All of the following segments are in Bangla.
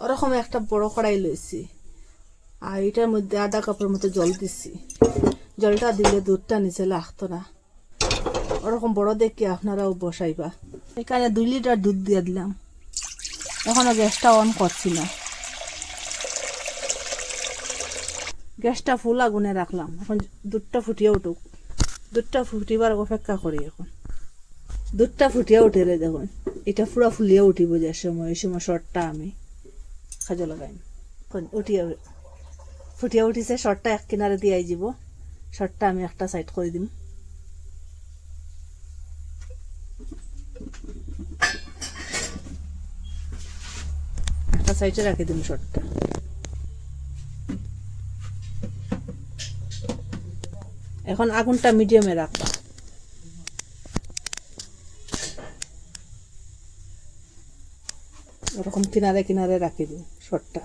ওরকম একটা বড় কড়াই লইছি। আর এটার মধ্যে আধা কাপের মতো জল দিছি। জলটা দিলে দুধটা নিচে লাগতো না। ওরকম বড় দেখি আপনারাও বসাইবা। এখানে দুই লিটার দুধ দিয়ে দিলাম। এখনও গ্যাসটা অন করছি না। গ্যাসটা ফুল আগুনে রাখলাম। এখন দুধটা ফুটিয়ে উঠুক। দুধটা ফুটিবার অপেক্ষা করি এখন। দুধটা ফুটিয়ে উঠে দেখুন। এটা পুরা ফুলিয়ে উঠিব যে সময়, এই সময় শর্টটা আমি। খাজো লাগাইম এখন উঠিয়ে ফুটিয়ে উঠিছে শর্টটা এক কিনারে দিয়ে যাব শর্টটা আমি একটা সাইড করে দিম। একটা সাইডে রাখি দিম শর্টটা এখন আগুনটা মিডিয়ামে রাখবা। ওরকম কিনারে কিনারে রাখি দিই শর্টটা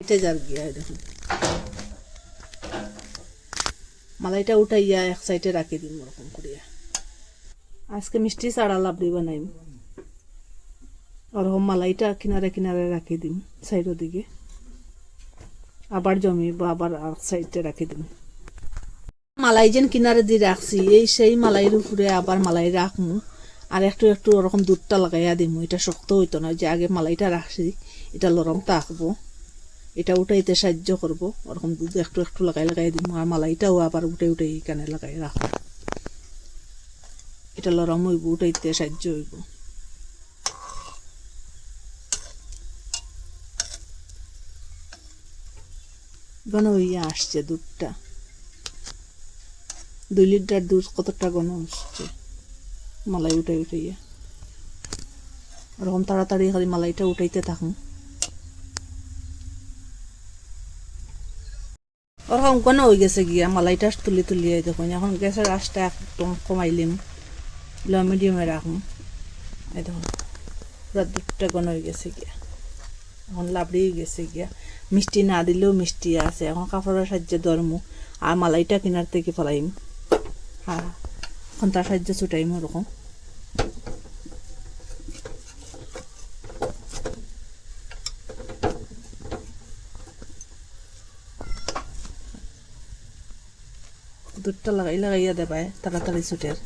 এটা যার গিয়া দেখুন মালাইটা উঠাইয়া এক সাইডে রাখি দিন ওরকম করিয়া। আজকে মিষ্টি চাড়া লাবড়ি বানাইম। ওরকম মালাইটা কিনারে কিনারে রাখি দিম সাইডের দিকে আবার জমি বা আবার আর সাইডে রাখি দিম। মালাই যেন কিনারে দিয়ে রাখছি, এই সেই মালাইয়ের উপরে আবার মালাই রাখমু। আর একটু একটু ওরকম দুধটা লাগাইয়া দিমু। এটা শক্ত হইতো না যে আগে মালাইটা রাখছি, এটা লরম থাকব এটা উঠাইতে সাহায্য করব, ওরকম দুধ একটু একটু লাগাই লাগাই দিমু, আর মালাইটাও আবার উঠে উঠে এখানে লাগাই রাখব এটা লরম হইব, উঠাইতে সাহায্য হইব। ঘন হইয়া আসছে দুধটা। দুই লিটার দুধ কতটা ঘন আসছে? মালাই উঠে উঠাইয়া। ওরকম তাড়াতাড়ি খালি মালাইটা উঠাইতে থাকুন। ওরকম ঘন হয়ে গেছে গিয়া, মালাইটা তুলি তুলি দেখুন এখন গ্যাসের আঁচটা একদম কমাইলিম লো মিডিয়ামে রাখুন। এই দেখুন, পুরা দুধটা ঘন হয়ে গেছে গিয়া। এখন লাবড়ি গেছে গিয়া। মিষ্টি না দিলেও মিষ্টি আছে। এখন কাপড়ের সাহায্যে ধরমু। আর মালাইটা কিনার থেকে ফলাইম। হ্যাঁ। এখন তার সাহায্যে ছুটাইম ওরকম দুধটা লাগাই লাগাইয়া দেবায় তাড়াতাড়ি ছুটের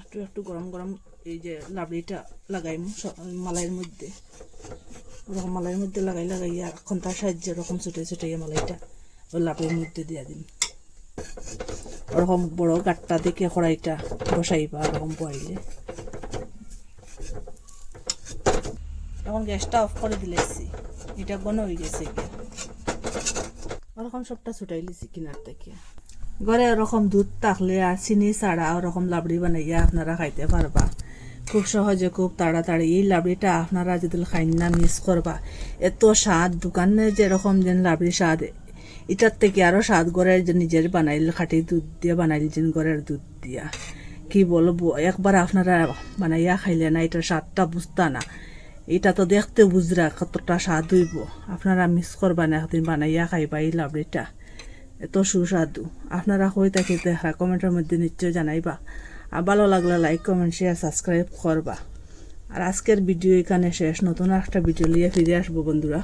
একটু একটু গরম গরম এই যে লাবড়িটা লাগাই মালাইয়ের মধ্যে। ওরকম মালাইয়ের মধ্যে লাগাই লাগাইয়া খন্তার সাহায্যে ওরকম ছুটে ছুটে মালাইটা ওই লাবড়ির মধ্যে দিয়া দিন ওরকম বড় গাটটা দেখে কড়াইটা বসাইবা, ওরকম বয়াইলে এখন গ্যাসটা অফ করে দিলেছি এটা ঘন হয়ে গেছে ওরকম সবটা ছুটাই লিছি কিনার থেকে। ঘরে ওরকম দুধ থাকলে আর চিনি ছাড়া ওরকম লাবড়ি বানাইয়া আপনারা খাইতে পারবা। খুব সহজে, খুব তাড়াতাড়ি। এই লাবড়িটা আপনারা যদি খাই না মিস করবা। এত স্বাদ, দোকানে যেরকম যেন লাবড়ি স্বাদ, এটার থেকে আরও স্বাদ ঘরের যে নিজের বানাইল খাটি দুধ দিয়ে, বানাইল যেন ঘরের দুধ দিয়া। কি বলব, একবার আপনারা বানাইয়া খাইলে না, এটার স্বাদটা বুঝতা না। এটা তো দেখতে বুঝরা কতটা স্বাদ হইব। আপনারা মিস করবা না, একদিন বানাইয়া খাইবা এই লাবড়িটা। এত সুস্বাদু। আপনারা হয়ে থাকি দেখা কমেন্টের মধ্যে নিশ্চয় জানাইবা। আর ভালো লাগলে লাইক কমেন্ট শেয়ার সাবস্ক্রাইব করবা। আর আজকের ভিডিও এখানে শেষ। নতুন একটা ভিডিও নিয়ে ফিরে আসব, বন্ধুরা।